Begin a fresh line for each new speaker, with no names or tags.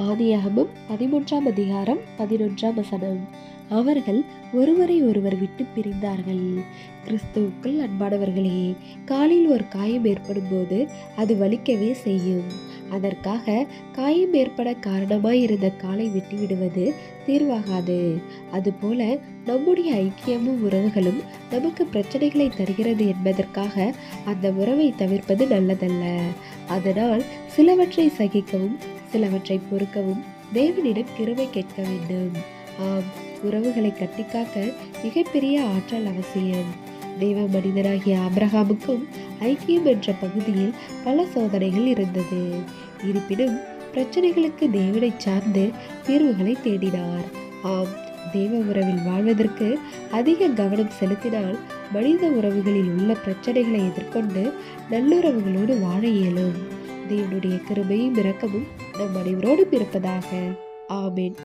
ஆதியாகமும் பதிமூன்றாம் அதிகாரம் பதினொன்றாம் வசனம். அவர்கள் ஒருவரை ஒருவர் விட்டு பிரிந்தார்கள். கிறிஸ்துவுக்குள் அன்பானவர்களே காலில் ஒரு காயம் ஏற்படும் போது அது வலிக்கவே செய்யும். அதற்காக காயம் ஏற்பட காரணமாய் இருந்த காலை விட்டு விடுவது தீர்வாகாது. அதுபோல நம்முடைய ஐக்கியமும் உறவுகளும் நமக்கு பிரச்சனைகளை தருகிறது என்பதற்காக அந்த உறவை தவிர்ப்பது நல்லதல்ல. அதனால் சிலவற்றை சகிக்கவும் சிலவற்றை பொறுக்கவும் தேவனிடம் கிருவை கேட்க வேண்டும். ஆம் உறவுகளை கட்டிக்காக்க மிகப்பெரிய ஆற்றல் அவசியம். தேவ மனிதனாகிய ஆபிரகாமுக்கும் ஐக்கியம் என்ற பகுதியில் பல சோதனைகள் இருந்தது. இருப்பினும் பிரச்சனைகளுக்கு தேவனை சார்ந்து தீர்வுகளை தேடினார். ஆம் தேவ உறவில் வாழ்வதற்கு அதிக கவனம் செலுத்தினால் மனித உறவுகளில் உள்ள பிரச்சனைகளை எதிர்கொண்டு நல்லுறவுகளோடு வாழ இயலும் தேவனுடைய கிருபையும் இரக்கமும் நம் அனைவரோடு இருப்பதாக ஆமேன்.